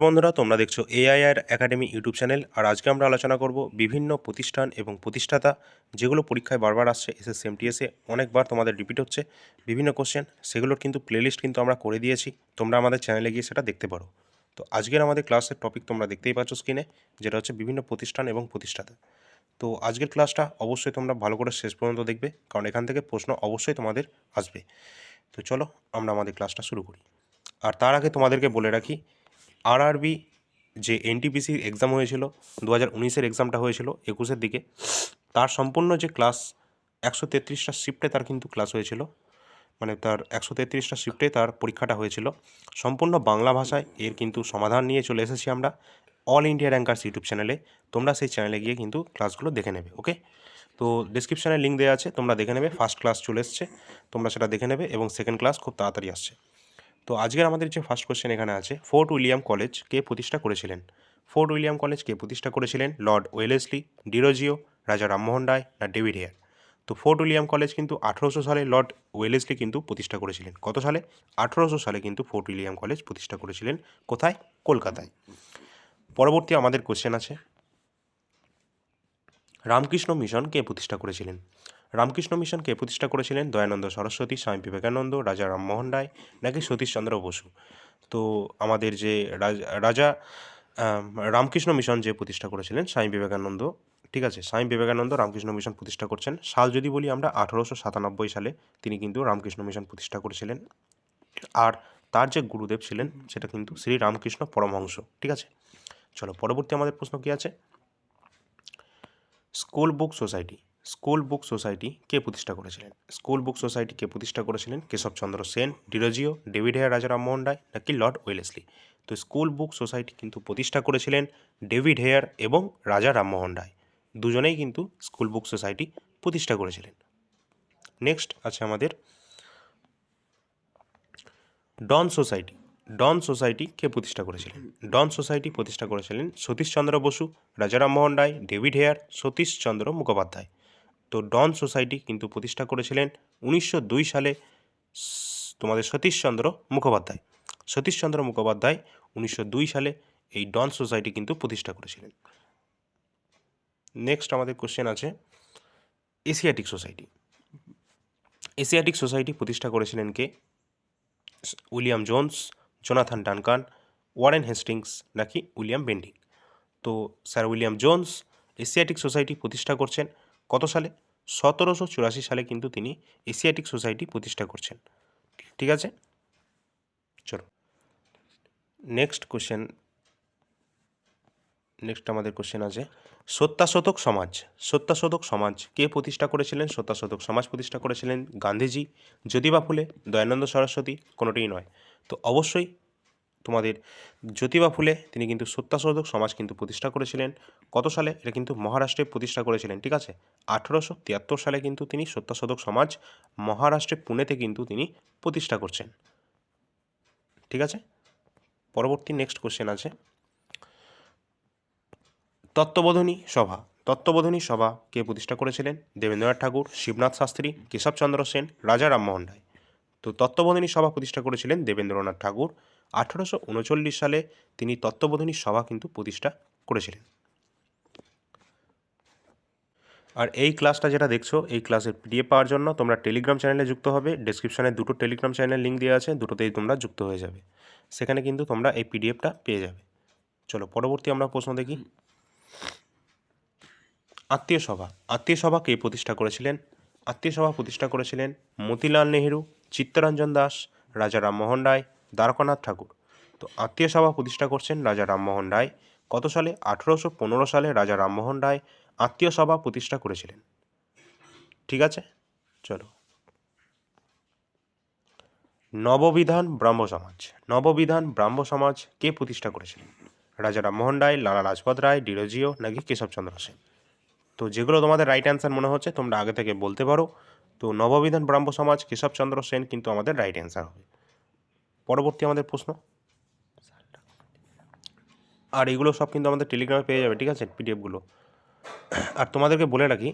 বন্ধুরা, তোমরা দেখছ এআইআর একাডেমি ইউটিউব চ্যানেল। আর আজকে আমরা আলোচনা করব বিভিন্ন প্রতিষ্ঠান এবং প্রতিষ্ঠাতা, যেগুলো পরীক্ষায় বারবার আসছে, এসএসসি এমটিএসে অনেকবার তোমাদের রিপিট হচ্ছে, বিভিন্ন কোশ্চেন সেগুলোর কিন্তু প্লেলিস্ট কিন্তু আমরা করে দিয়েছি। তোমরা আমাদের চ্যানেলে গিয়ে সেটা দেখতে পারো। তো আজকের আমাদের ক্লাসের টপিক তোমরা দেখতেই পাচ্ছ স্ক্রিনে যেটা হচ্ছে বিভিন্ন প্রতিষ্ঠান এবং প্রতিষ্ঠাতা। তো আজকের ক্লাসটা অবশ্যই তোমরা ভালো করে শেষ পর্যন্ত দেখবে, কারণ এখান থেকে প্রশ্ন অবশ্যই তোমাদের আসবে। তো চলো আমরা আমাদের ক্লাসটা শুরু করি। আর তার আগে তোমাদেরকে বলে রাখি আরআরবি যে এনটিপিসির এক্সাম হয়েছিল দু হাজার উনিশের এক্সামটা হয়েছিল একুশের দিকে, তার সম্পূর্ণ যে ক্লাস একশো তেত্রিশটা শিফটে তার কিন্তু ক্লাস হয়েছিল। মানে তার একশো তেত্রিশটা শিফটে তার পরীক্ষাটা হয়েছিল। সম্পূর্ণ বাংলা ভাষায় এর কিন্তু সমাধান নিয়ে চলে এসেছি আমরা অল ইন্ডিয়া র্যাঙ্কার্স ইউটিউব চ্যানেলে তোমরা সেই চ্যানেলে গিয়ে কিন্তু ক্লাসগুলো দেখে নেবে ওকে তো ডিসক্রিপশানে লিঙ্ক দেওয়া আছে, তোমরা দেখে নেবে ফার্স্ট ক্লাস চলে এসছে, তোমরা সেটা দেখে নেবে এবং সেকেন্ড ক্লাস খুব তাড়াতাড়ি আসছে। তো আজকের আমাদের যে ফার্স্ট কোশ্চেন এখানে আছে ফোর্ট উইলিয়াম কলেজ কে প্রতিষ্ঠা করেছিলেন? ফোর্ট উইলিয়াম কলেজ কে প্রতিষ্ঠা করেছিলেন লর্ড ওয়েলেসলি ডিরোজিও রাজা রামমোহন রায় না ডেভিড হেয়ার তো ফোর্ট উইলিয়াম কলেজ কিন্তু আঠেরোশো সালে লর্ড ওয়েলেসলি কিন্তু প্রতিষ্ঠা করেছিলেন। কত সালে? আঠেরোশো সালে কিন্তু ফোর্ট উইলিয়াম কলেজ প্রতিষ্ঠা করেছিলেন কোথায়? কলকাতায়। পরবর্তী আমাদের কোশ্চেন আছে, রামকৃষ্ণ মিশন কে প্রতিষ্ঠা করেছিলেন? রামকৃষ্ণ মিশনকে প্রতিষ্ঠা করেছিলেন দয়ানন্দ সরস্বতী, স্বামী বিবেকানন্দ, রাজা রামমোহন রায় নাকি সতীশচন্দ্র বসু। তো আমাদের যে রাজা রামকৃষ্ণ মিশন যে প্রতিষ্ঠা করেছিলেন স্বামী বিবেকানন্দ, ঠিক আছে, স্বামী বিবেকানন্দ রামকৃষ্ণ মিশন প্রতিষ্ঠা করছেন। সাল যদি বলি আমরা আঠারোশো সাতানব্বই সালে তিনি কিন্তু রামকৃষ্ণ মিশন প্রতিষ্ঠা করেছিলেন। আর তার যে গুরুদেব ছিলেন সেটা কিন্তু শ্রী রামকৃষ্ণ পরমহংস, ঠিক আছে? চলো, পরবর্তী আমাদের প্রশ্ন কী আছে? School book society school book society কে প্রতিষ্ঠা করেছিলেন? স্কুল বুক সোসাইটি কে প্রতিষ্ঠা করেছিলেন? Keshabchandra Sen, Derozio, David Hare Raja Rammohan Roy নাকি লর্ড ওয়েলেসলি? তো স্কুল বুক সোসাইটি কিন্তু প্রতিষ্ঠা করেছিলেন ডেভিড হেয়ার এবং রাজা রামমোহন রায় দুজনেই কিন্তু স্কুল বুক সোসাইটি প্রতিষ্ঠা করেছিলেন। নেক্সট আছে আমাদের ডন সোসাইটি। ডন সোসাইটি কে প্রতিষ্ঠা করেছিলেন? ডন সোসাইটি প্রতিষ্ঠা করেছিলেন সতীশচন্দ্র বসু রাজা রামমোহন রায় ডেভিড হেয়ার সতীশচন্দ্র মুখোপাধ্যায়। তো ডন সোসাইটি কিন্তু প্রতিষ্ঠা করেছিলেন উনিশশো দুই সালে তোমাদের সতীশচন্দ্র মুখোপাধ্যায়। সতীশচন্দ্র মুখোপাধ্যায় উনিশশো দুই সালে এই ডন সোসাইটি কিন্তু প্রতিষ্ঠা করেছিলেন। নেক্সট আমাদের কোশ্চেন আছে এশিয়াটিক সোসাইটি এশিয়াটিক সোসাইটি প্রতিষ্ঠা করেছিলেন কে? William Jones, Jonathan Duncan, Warren Hastings নাকি উইলিয়াম বেন্ডিং। তো sir William Jones Asiatic society প্রতিষ্ঠা করছেন কত সালে? সতেরোশো চুরাশি সালে কিন্তু তিনি এশিয়াটিক সোসাইটি প্রতিষ্ঠা করছেন। ঠিক আছে? চলো নেক্সট কোশ্চেন নেক্সট আমাদের কোশ্চেন আছে। সত্যাশোধক সমাজ। সত্যাশোধক সমাজ কে প্রতিষ্ঠা করেছিলেন? সত্যাশোধক সমাজ প্রতিষ্ঠা করেছিলেন গান্ধীজি। জ্যোতিবা ফুলে দয়ানন্দ সরস্বতী, কোনোটিই নয়। তো অবশ্যই তোমাদের জ্যোতিবা ফুলে তিনি কিন্তু সত্যাশোধক সমাজ কিন্তু প্রতিষ্ঠা করেছিলেন। কত সালে? এটা কিন্তু মহারাষ্ট্রে প্রতিষ্ঠা করেছিলেন, ঠিক আছে? আঠেরোশো তিয়াত্তর সালে কিন্তু তিনি সত্যাশোধক সমাজ মহারাষ্ট্রে, পুনেতে কিন্তু তিনি প্রতিষ্ঠা করছেন। ঠিক আছে? পরবর্তী নেক্সট কোশ্চেন আছে। তত্ত্ববোধনী সভা। তত্ত্ববোধনী সভা কে প্রতিষ্ঠা করেছিলেন? দেবেন্দ্রনাথ ঠাকুর, শিবনাথ শাস্ত্রী, কেশবচন্দ্র সেন, রাজা রামমোহন রায়। তো তত্ত্ববোধনী সভা প্রতিষ্ঠা করেছিলেন দেবেন্দ্রনাথ ঠাকুর। আঠারোশো উনচল্লিশ সালে তিনি তত্ত্ববোধনী সভা কিন্তু প্রতিষ্ঠা করেছিলেন। আর এই ক্লাসটা যেটা দেখছ, এই ক্লাসের পিডিএফ পাওয়ার জন্য তোমরা টেলিগ্রাম চ্যানেলে যুক্ত হবে। ডেসক্রিপশনে দুটো টেলিগ্রাম চ্যানেলের লিঙ্ক দেওয়া আছে, দুটোতেই তোমরা যুক্ত হয়ে যাবে। সেখানে কিন্তু তোমরা এই পিডিএফটা পেয়ে যাবে। চলো, পরবর্তী আমরা প্রশ্ন দেখি। আত্মীয় সভা। আত্মীয় সভা কে প্রতিষ্ঠা করেছিলেন? আত্মীয় সভা প্রতিষ্ঠা করেছিলেন মতিলাল নেহেরু, চিত্তরঞ্জন দাস রাজা রামমোহন রায় দ্বারকানাথ ঠাকুর। তো আত্মীয় সভা প্রতিষ্ঠা করছেন রাজা রামমোহন রায়। কত সালে? আঠেরোশো পনেরো সালে রাজা রামমোহন রায় আত্মীয় সভা প্রতিষ্ঠা করেছিলেন। ঠিক আছে? চলো। নববিধান ব্রাহ্ম সমাজ। নববিধান ব্রাহ্ম সমাজ কে প্রতিষ্ঠা করেছিলেন? রাজা রামমোহন রায়, লালা লাজপত রায় ডিরোজিও নাকি কেশবচন্দ্র সেন? তো যেগুলো তোমাদের রাইট অ্যান্সার মনে হচ্ছে, তোমরা আগে থেকে বলতে পারো। তো নববিধান ব্রাহ্ম সমাজ কেশবচন্দ্র সেন কিন্তু আমাদের রাইট অ্যান্সার হবে। পরবর্তী আমাদের প্রশ্ন? আর এগুলো সব কিন্তু আমাদের টেলিগ্রামে পেয়ে যাবে, ঠিক আছে পিডিএফগুলো আর তোমাদেরকে বলে রাখি,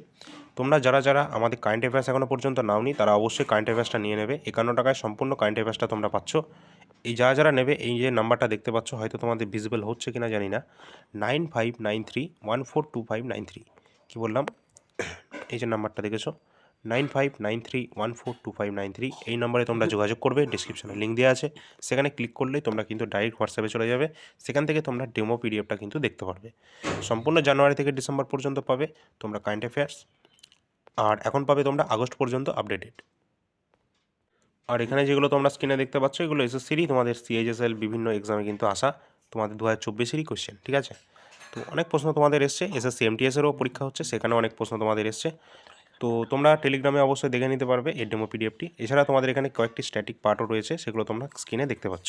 তোমরা যারা যারা আমাদের কারেন্ট অ্যাফেয়ার্স এখনও পর্যন্ত নাওনি, তারা অবশ্যই কারেন্ট অ্যাফেয়ার্সটা নিয়ে নেবে। একান্ন টাকায় সম্পূর্ণ কারেন্ট অ্যাফেয়ার্সটা তোমরা পাচ্ছ। এই যারা যারা নেবে, এই যে নাম্বারটা দেখতে পাচ্ছ, হয়তো তোমাদের ভিজিবল হচ্ছে কিনা জানি না। Nine five nine three one four two five nine three কী বললাম? এই যে নাম্বারটা দেখেছ? Nine five nine three one four two five nine three এই নম্বরে তোমরা যোগাযোগ করবে ডিসক্রিপশনে লিঙ্ক দেওয়া আছে। সেখানে ক্লিক করলেই তোমরা কিন্তু ডাইরেক্ট হোয়াটসঅ্যাপে চলে যাবে। সেখান থেকে তোমরা ডেমো পিডিএফটা কিন্তু দেখতে পারবে। সম্পূর্ণ জানুয়ারি থেকে ডিসেম্বর পর্যন্ত পাবে তোমরা কারেন্ট অ্যাফেয়ার্স আর এখন পাবে তোমরা আগস্ট পর্যন্ত আপডেটেড আর এখানে যেগুলো তোমরা স্ক্রিনে দেখতে পাচ্ছ, এগুলো এসএসসিরই তোমাদের সিএইচএসএল বিভিন্ন এক্সামে কিন্তু আসা। তোমাদের দু হাজার চব্বিশেরই কোশ্চেন ঠিক আছে? তো অনেক প্রশ্ন তোমাদের এসছে। এসএসসি এমটিএসেরও পরীক্ষা হচ্ছে সেখানে অনেক প্রশ্ন তোমাদের এসছে। তো তোমরা টেলিগ্রামে অবশ্যই দেখে নিতে পারবে এই ডেমো পিডিএফটি এছাড়া তোমাদের এখানে কয়েকটি স্ট্যাটিক পার্টও রয়েছে, সেগুলো তোমরা স্ক্রিনে দেখতে পাচ্ছ।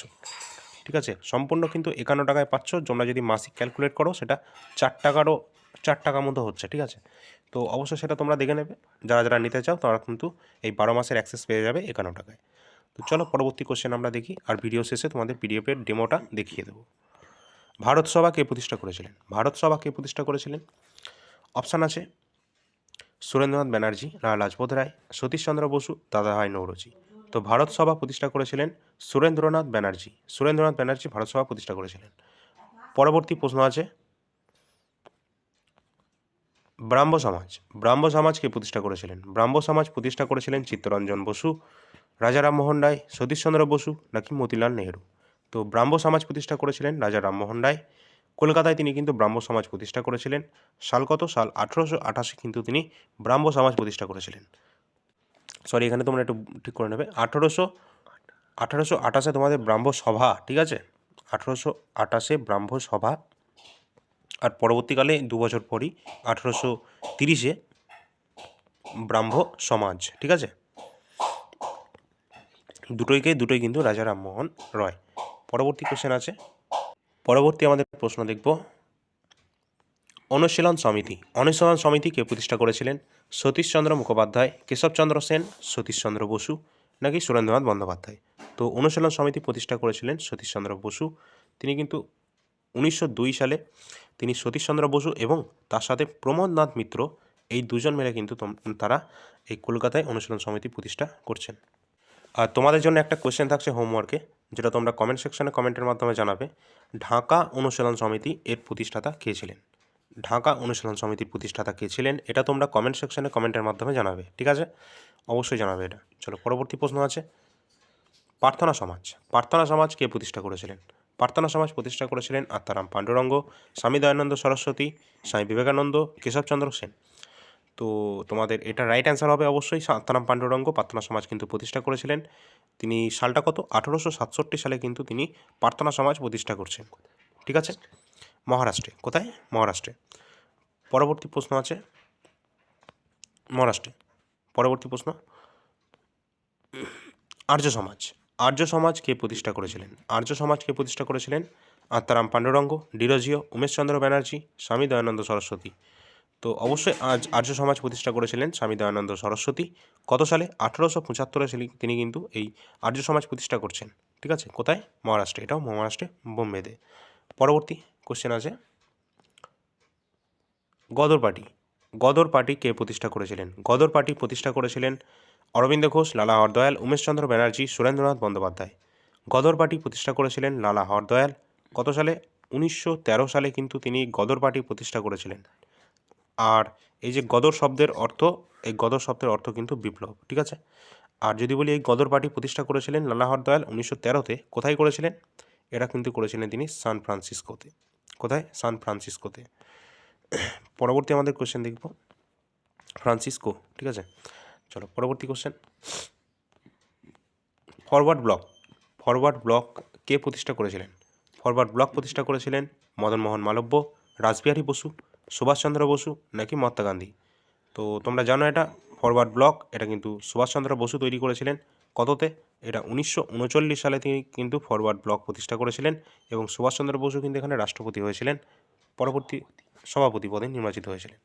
ঠিক আছে? সম্পূর্ণ কিন্তু একান্ন টাকায় পাচ্ছ, তোমরা যদি মাসিক ক্যালকুলেট করো, সেটা চার টাকারও, চার টাকার মতো হচ্ছে, ঠিক আছে? তো অবশ্যই সেটা তোমরা দেখে নেবে। যারা যারা নিতে চাও, তারা কিন্তু এই বারো মাসের অ্যাক্সেস পেয়ে যাবে একান্ন টাকায়। তো চলো, পরবর্তী কোশ্চেন আমরা দেখি, আর ভিডিও শেষে তোমাদের পিডিএফের ডেমোটা দেখিয়ে দেবো। ভারত সভা কে প্রতিষ্ঠা করেছিলেন? ভারত সভা কে প্রতিষ্ঠা করেছিলেন? অপশান আছে সুরেন্দ্রনাথ ব্যানার্জি লালা লাজপত রায় সতীশচন্দ্র বসু, দাদা দাদাভাই নৌরজি। তো ভারত সভা প্রতিষ্ঠা করেছিলেন সুরেন্দ্রনাথ ব্যানার্জি। সুরেন্দ্রনাথ ব্যানার্জি ভারত সভা প্রতিষ্ঠা করেছিলেন। পরবর্তী প্রশ্ন আছে, ব্রাহ্ম সমাজ। ব্রাহ্ম সমাজ কে প্রতিষ্ঠা করেছিলেন? ব্রাহ্ম সমাজ প্রতিষ্ঠা করেছিলেন চিত্তরঞ্জন বসু, রাজা রামমোহন রায় সতীশচন্দ্র বসু নাকি মতিলাল নেহরু? তো ব্রাহ্ম সমাজ প্রতিষ্ঠা করেছিলেন রাজা রামমোহন রায়। কলকাতায় তিনি কিন্তু ব্রাহ্ম সমাজ প্রতিষ্ঠা করেছিলেন। সাল কত সাল আঠেরোশো আঠাশি কিন্তু তিনি ব্রাহ্ম সমাজ প্রতিষ্ঠা করেছিলেন। সরি এখানে তোমরা একটু ঠিক করে নেবে। আঠেরোশো আঠারোশো আঠাশে তোমাদের ব্রাহ্ম সভা, ঠিক আছে? আঠেরোশো আঠাশে ব্রাহ্ম সভা। আর পরবর্তীকালে দু বছর পরই আঠেরোশো তিরিশে ব্রাহ্ম সমাজ, ঠিক আছে? দুটোইকে, দুটোই কিন্তু রাজা রামমোহন রয়। পরবর্তী কোশ্চেন আছে। পরবর্তী আমাদের প্রশ্ন দেখব। অনুশীলন সমিতি। অনুশীলন সমিতি কে প্রতিষ্ঠা করেছিলেন? সতীশচন্দ্র মুখোপাধ্যায়, কেশবচন্দ্র সেন, সতীশচন্দ্র বসু নাকি সুরেন্দ্রনাথ বন্দ্যোপাধ্যায়? তো অনুশীলন সমিতি প্রতিষ্ঠা করেছিলেন সতীশচন্দ্র বসু। তিনি কিন্তু উনিশশো দুই সালে তিনি সতীশচন্দ্র বসু এবং তার সাথে প্রমোদনাথ মিত্র এই দুজন মিলে কিন্তু তারা এই কলকাতায় অনুশীলন সমিতি প্রতিষ্ঠা করছেন। আর তোমাদের জন্য একটা কোয়েশ্চেন থাকছে হোমওয়ার্কে যেটা তোমরা কমেন্ট সেকশনে কমেন্টের মাধ্যমে জানাবে, ঢাকা অনুশীলন সমিতি এর প্রতিষ্ঠাতা কে ছিলেন? ঢাকা অনুশীলন সমিতির প্রতিষ্ঠাতা কে ছিলেন? এটা তোমরা কমেন্ট সেকশনে কমেন্টের মাধ্যমে জানাবে, ঠিক আছে? অবশ্যই জানাবে এটা। চলো, পরবর্তী প্রশ্ন আছে। প্রার্থনা সমাজ। প্রার্থনা সমাজ কে প্রতিষ্ঠা করেছিলেন? প্রার্থনা সমাজ প্রতিষ্ঠা করেছিলেন আত্মারাম পাণ্ডুরঙ্গ, স্বামী দয়ানন্দ সরস্বতী, স্বামী বিবেকানন্দ কেশবচন্দ্র সেন। তো তোমাদের এটা রাইট অ্যান্সার হবে অবশ্যই আত্মারাম পাণ্ডুরঙ্গ প্রার্থনা সমাজ কিন্তু প্রতিষ্ঠা করেছিলেন। তিনি সালটা কত? আঠেরোশো সাতষট্টি সালে কিন্তু তিনি প্রার্থনা সমাজ প্রতিষ্ঠা করছেন। ঠিক আছে? মহারাষ্ট্রে। কোথায়? মহারাষ্ট্রে। পরবর্তী প্রশ্ন আছে। মহারাষ্ট্রে। পরবর্তী প্রশ্ন। আর্য সমাজ। আর্য সমাজ কে প্রতিষ্ঠা করেছিলেন? আর্য সমাজ কে প্রতিষ্ঠা করেছিলেন? আত্মারাম পাণ্ডুরঙ্গ, ডিরোজিও, উমেশচন্দ্র ব্যানার্জি, স্বামী দয়ানন্দ সরস্বতী। তো অবশ্যই আজ আর্য সমাজ প্রতিষ্ঠা করেছিলেন স্বামী দয়ানন্দ সরস্বতী। কত সালে? আঠারোশো পঁচাত্তরে সালে, তিনি কিন্তু এই আর্য সমাজ প্রতিষ্ঠা করছেন। ঠিক আছে? কোথায়? মহারাষ্ট্রে। এটাও মহারাষ্ট্রে, বোম্বেতে। পরবর্তী কোশ্চেন আছে। গদর পার্টি। গদর পার্টি কে প্রতিষ্ঠা করেছিলেন? গদর পার্টি প্রতিষ্ঠা করেছিলেন অরবিন্দ ঘোষ, লালা হরদয়াল, উমেশচন্দ্র ব্যানার্জি, সুরেন্দ্রনাথ বন্দ্যোপাধ্যায়। গদর পার্টি প্রতিষ্ঠা করেছিলেন লালা হরদয়াল। কত সালে? উনিশশো তেরো সালে কিন্তু তিনি গদর পার্টি প্রতিষ্ঠা করেছিলেন। আর এই যে গদর শব্দের অর্থ, এই গদর শব্দের অর্থ কিন্তু বিপ্লব, ঠিক আছে? আর যদি বলি এই গদর পার্টি প্রতিষ্ঠা করেছিলেন লালা হরদয়াল উনিশশো তেরোতে, কোথায় করেছিলেন? এটা কিন্তু করেছিলেন তিনি সান ফ্রান্সিসকোতে। কোথায়? সান ফ্রান্সিসকোতে। পরবর্তী আমাদের কোশ্চেন দেখব। ফ্রান্সিসকো, ঠিক আছে? চলো, পরবর্তী question forward block. Forward block কে প্রতিষ্ঠা করেছিলেন? ফরওয়ার্ড ব্লক প্রতিষ্ঠা করেছিলেন মদনমোহন মালব্য, রাসবিহারী বসু সুভাষচন্দ্র বসু নাকি মহাত্মা গান্ধী? তো তোমরা জানো এটা, ফরওয়ার্ড ব্লক, এটা কিন্তু সুভাষচন্দ্র বসু তৈরি করেছিলেন। কততে? এটা উনিশশো উনচল্লিশ সালে তিনি কিন্তু ফরওয়ার্ড ব্লক প্রতিষ্ঠা করেছিলেন এবং সুভাষচন্দ্র বসু কিন্তু এখানে রাষ্ট্রপতি হয়েছিলেন। পরবর্তী সভাপতি পদে নির্বাচিত হয়েছিলেন।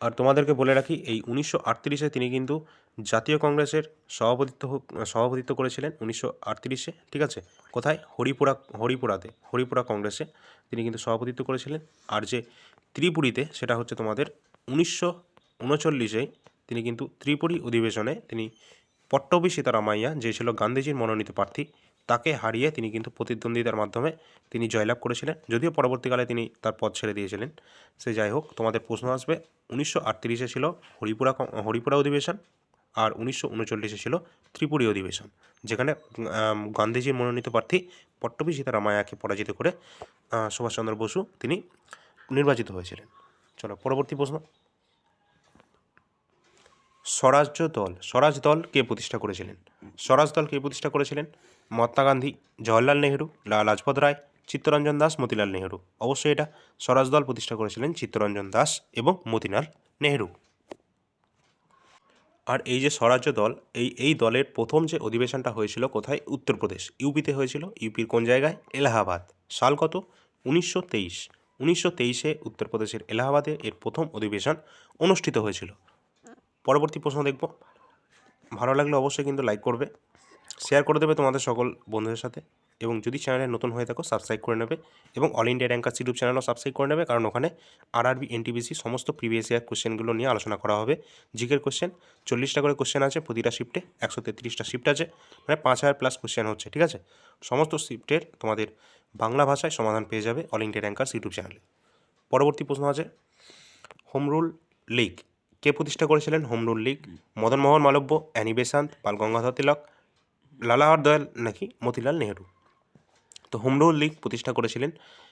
আর তোমাদেরকে বলে রাখি, এই উনিশশো আটত্রিশে তিনি কিন্তু জাতীয় কংগ্রেসের সভাপতিত্ব সভাপতিত্ব করেছিলেন উনিশশো আটত্রিশে, ঠিক আছে? কোথায়? হরিপুরা, হরিপুরাতে, হরিপুরা কংগ্রেসে। তিনি কিন্তু সভাপতিত্ব করেছিলেন। আর যে ত্রিপুরীতে, সেটা হচ্ছে তোমাদের উনিশশো উনচল্লিশে তিনি কিন্তু ত্রিপুরী অধিবেশনে তিনি পট্টবী সীতারামাইয়া, যে ছিল গান্ধীজির মনোনীত প্রার্থী, তাকে হারিয়ে তিনি কিন্তু প্রতিদ্বন্দ্বিতার মাধ্যমে তিনি জয়লাভ করেছিলেন। যদিও পরবর্তীকালে তিনি তার পদ ছেড়ে দিয়েছিলেন। সে যাই হোক, তোমাদের প্রশ্ন আসবে। উনিশশো আটত্রিশে ছিল হরিপুরা হরিপুরা অধিবেশন। আর উনিশশো উনচল্লিশে ছিল ত্রিপুরী অধিবেশন, যেখানে গান্ধীজির মনোনীত প্রার্থী পট্টবী সীতারামায়াকে পরাজিত করে সুভাষচন্দ্র বসু তিনি নির্বাচিত হয়েছিলেন। চলো, পরবর্তী প্রশ্ন। স্বরাজ্য দল, স্বরাজ দল কে প্রতিষ্ঠা করেছিলেন? স্বরাজ দল কে প্রতিষ্ঠা করেছিলেন? মহাত্মা গান্ধী, জওয়াহরলাল নেহেরু লাজপত রায়, চিত্তরঞ্জন দাস, মতিলাল নেহেরু। অবশ্যই এটা স্বরাজ দল প্রতিষ্ঠা করেছিলেন চিত্তরঞ্জন দাস এবং মতিলাল নেহেরু। আর এই যে স্বরাজ্য দল, এই এই দলের প্রথম যে অধিবেশনটা হয়েছিল কোথায়? উত্তরপ্রদেশ। ইউপিতে হয়েছিল। ইউপির কোন জায়গায়? এলাহাবাদ। সাল কত? উনিশশো তেইশ। উনিশশো তেইশে উত্তরপ্রদেশের এলাহাবাদে এর প্রথম অধিবেশন অনুষ্ঠিত হয়েছিল। পরবর্তী প্রশ্ন দেখব। ভালো লাগলে অবশ্যই কিন্তু লাইক করবে। শেয়ার করে দেবে তোমাদের সকল বন্ধুদের সাথে। এবং যদি চ্যানেলে নতুন হয়ে থাকো সাবস্ক্রাইব করে নেবে এবং অল ইন্ডিয়া র্যাঙ্কার ইউটিউব চ্যানেলও সাবস্ক্রাইব করে নেবে, কারণ ওখানে আরআরবি এনটিবিসি সমস্ত প্রিভিয়াস ইয়ার কোশ্চেনগুলো নিয়ে আলোচনা করা হবে। জিকের কোশ্চেন চল্লিশটা করে কোশ্চেন আছে, প্রতিটা শিফটে একশো তেত্রিশটা শিফট আছে মানে পাঁচ হাজার প্লাস কোশ্চেন হচ্ছে, ঠিক আছে? সমস্ত শিফটের তোমাদের বাংলা ভাষায় সমাধান পেয়ে যাবে অল ইন্ডিয়া র্যাঙ্কার্স ইউটিউব চ্যানেলে পরবর্তী প্রশ্ন আছে হোম রুল লীগ কে প্রতিষ্ঠা করেছিলেন? Home rule league Madan Mohan Malaviya Annie Besant Bal Gangadhar Tilak, Lala Har Dayal নাকি মতিলাল নেহেরু? তো হোম রুল লীগ প্রতিষ্ঠা করেছিলেন।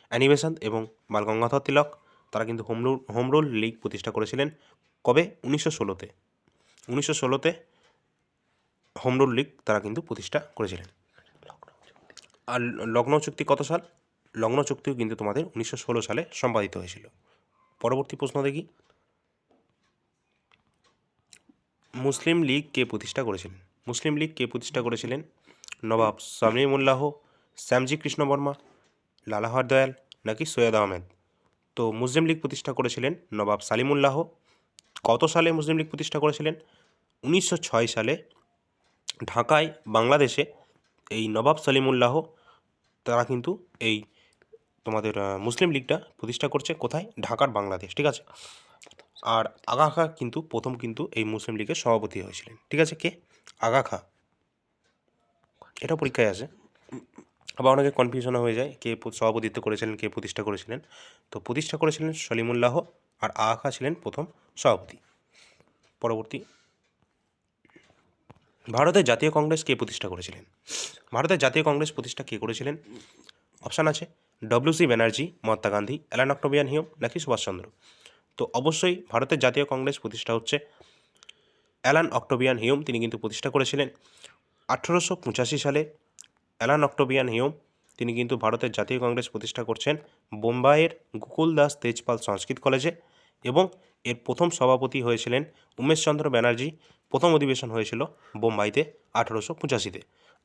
অ্যানি বেসান্ত এবং বালগঙ্গাধর তিলক, তারা কিন্তু home rule home rule league প্রতিষ্ঠা করেছিলেন কবে? উনিশশো ষোলোতে। উনিশশো ষোলোতে হোম রুল লীগ তারা কিন্তু প্রতিষ্ঠা করেছিলেন। আর লগ্ন চুক্তি কত সাল? লগ্ন চুক্তিও কিন্তু তোমাদের উনিশশো ষোলো সালে সম্পাদিত হয়েছিল। পরবর্তী প্রশ্ন দেখি। মুসলিম লীগ কে প্রতিষ্ঠা করেছিলেন? মুসলিম লীগ কে প্রতিষ্ঠা করেছিলেন নবাব সামিমুল্লাহ শ্যামজি কৃষ্ণ বর্মা লালাহর দয়াল নাকি সৈয়দ আহমেদ? তো মুসলিম লীগ প্রতিষ্ঠা করেছিলেন নবাব সালিমুল্লাহ। কত সালে মুসলিম লীগ প্রতিষ্ঠা করেছিলেন? উনিশশো ছয় সালে ঢাকায় বাংলাদেশে এই নবাব সালিমুল্লাহ, তারা কিন্তু এই তোমাদের মুসলিম লীগটা প্রতিষ্ঠা করছে কোথায়? ঢাকার বাংলাদেশ, ঠিক আছে? আর আগা খা কিন্তু, প্রথম কিন্তু এই মুসলিম লীগের সভাপতি হয়েছিলেন, ঠিক আছে কে? আগা খা। এটা পরীক্ষায় আসে আবার অনেকে কনফিউশনও হয়ে যায় কে সভাপতিত্ব করেছিলেন, কে প্রতিষ্ঠা করেছিলেন। তো প্রতিষ্ঠা করেছিলেন সলিমুল্লাহ আর আগা খা ছিলেন প্রথম সভাপতি। পরবর্তী। ভারতের জাতীয় কংগ্রেস কে প্রতিষ্ঠা করেছিলেন? ভারতের জাতীয় কংগ্রেস প্রতিষ্ঠা কে করেছিলেন? অপশান আছে WC Banerjee Mahatma Gandhi Allan Octavian Hume নাকি সুভাষচন্দ্র তো অবশ্যই ভারতের জাতীয় কংগ্রেস প্রতিষ্ঠা হচ্ছে অ্যালান অক্টোবিয়ান হিউম তিনি কিন্তু প্রতিষ্ঠা করেছিলেন। আঠেরোশো পঁচাশি সালে অ্যালান অক্টোবিয়ান হিউম তিনি কিন্তু ভারতের জাতীয় কংগ্রেস প্রতিষ্ঠা করছেন বোম্বাইয়ের গোকুল দাস তেজপাল সংস্কৃত কলেজে এবং এর প্রথম সভাপতি হয়েছিলেন উমেশচন্দ্র ব্যানার্জি। প্রথম অধিবেশন হয়েছিল বোম্বাইতে আঠেরোশো পঁচাশিতে।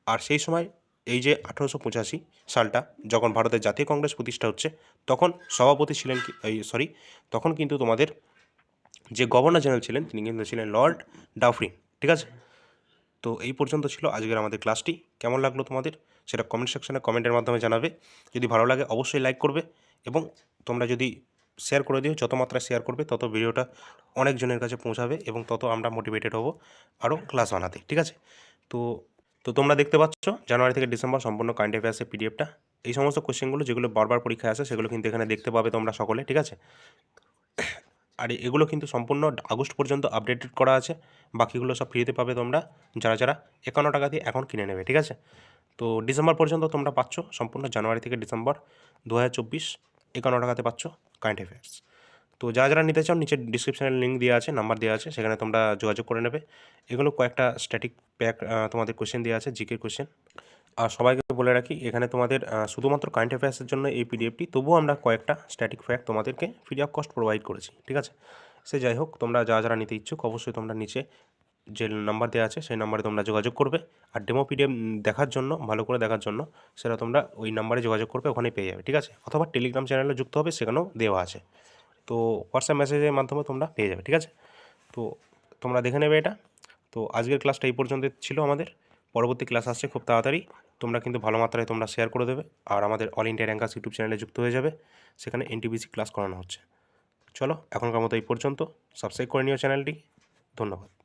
আর সেই সময় এই যে আঠেরোশো পঁচাশি সালটা যখন ভারতের জাতীয় কংগ্রেস প্রতিষ্ঠা হচ্ছে, তখন সভাপতি ছিলেন এই সরি তখন কিন্তু তোমাদের যে গভর্নর জেনারেল ছিলেন, তিনি কিন্তু ছিলেন লর্ড ডাফরিন, ঠিক আছে? তো এই পর্যন্ত ছিল আজকের আমাদের ক্লাসটি। কেমন লাগল তোমাদের? সেটা কমেন্ট সেকশনে কমেন্টের মাধ্যমে জানাবে। যদি ভালো লাগে অবশ্যই লাইক করবে এবং তোমরা যদি শেয়ার করে দিও, যত মাত্রায় শেয়ার করবে, তত ভিডিওটা অনেকজনের কাছে পৌঁছাবে এবং তত আমরা মোটিভেটেড হব আরও ক্লাস বানাতে, ঠিক আছে? তো তো তোমরা দেখতে পাচ্ছ, জানুয়ারি থেকে ডিসেম্বর সম্পূর্ণ কারেন্ট অ্যাফেয়ার্সের পিডিএফটা এই সমস্ত কোশ্চেনগুলো যেগুলো বারবার পরীক্ষায় আসে, সেগুলো কিন্তু এখানে দেখতে পাবে তোমরা সকলে, ঠিক আছে? আর এগুলো কিন্তু সম্পূর্ণ আগস্ট পর্যন্ত আপডেটেড করা আছে। বাকিগুলো সব ফ্রিতে পাবে তোমরা। যারা যারা একান্ন টাকা দিয়ে এখন কিনে নেবে, ঠিক আছে? তো ডিসেম্বর পর্যন্ত তোমরা পাচ্ছ, সম্পূর্ণ জানুয়ারি থেকে ডিসেম্বর দু হাজার চব্বিশ একান্ন টাকাতে পাচ্ছ কারেন্ট অ্যাফেয়ার্স তো যারা যারা নিতে চাও, নিচে ডিসক্রিপশানের লিঙ্ক দেওয়া আছে নাম্বার দেওয়া আছে, সেখানে তোমরা যোগাযোগ করে নেবে। এগুলো কয়েকটা স্ট্যাটিক প্যাক তোমাদের কোশ্চেন দেওয়া আছে জিকের কোশ্চেন আর সবাইকে বলে রাখি, এখানে তোমাদের শুধুমাত্র কারেন্ট অ্যাফেয়ার্সের জন্য এই পিডিএফটি তবুও আমরা কয়েকটা স্ট্যাটিক ফ্যাক্ট তোমাদেরকে ফ্রি অফ কস্ট প্রোভাইড করেছি, ঠিক আছে? সে যাই হোক, তোমরা যা যারা নিতে ইচ্ছুক, অবশ্যই তোমরা নিচে যে নাম্বার দেওয়া আছে, সেই নাম্বারে তোমরা যোগাযোগ করবে। আর ডেমো পিডিএফ দেখার জন্য, ভালো করে দেখার জন্য, সেটা তোমরা ওই নাম্বারে যোগাযোগ করবে, ওখানেই পেয়ে যাবে, ঠিক আছে? অথবা টেলিগ্রাম চ্যানেলে যুক্ত হবে, সেখানেও দেওয়া আছে। তো হোয়াটসঅ্যাপ মেসেজের মাধ্যমে তোমরা পেয়ে যাবে, ঠিক আছে? তো তোমরা দেখে নেবে এটা। তো আজকের ক্লাসটা এই পর্যন্ত ছিল আমাদের। পরবর্তী ক্লাস আসছে খুব তাড়াতাড়ি। তোমরা কিন্তু ভালো মাত্রায় তোমরা শেয়ার করে দেবে আর আমাদের অল ইন্ডিয়া র্যাঙ্কার্স ইউটিউব চ্যানেলে যুক্ত হয়ে যাবে। সেখানে এনটিবিসি ক্লাস করানো হচ্ছে। চলো এখনকার মতো এই পর্যন্ত। সাবস্ক্রাইব করে নিও চ্যানেলটি ধন্যবাদ।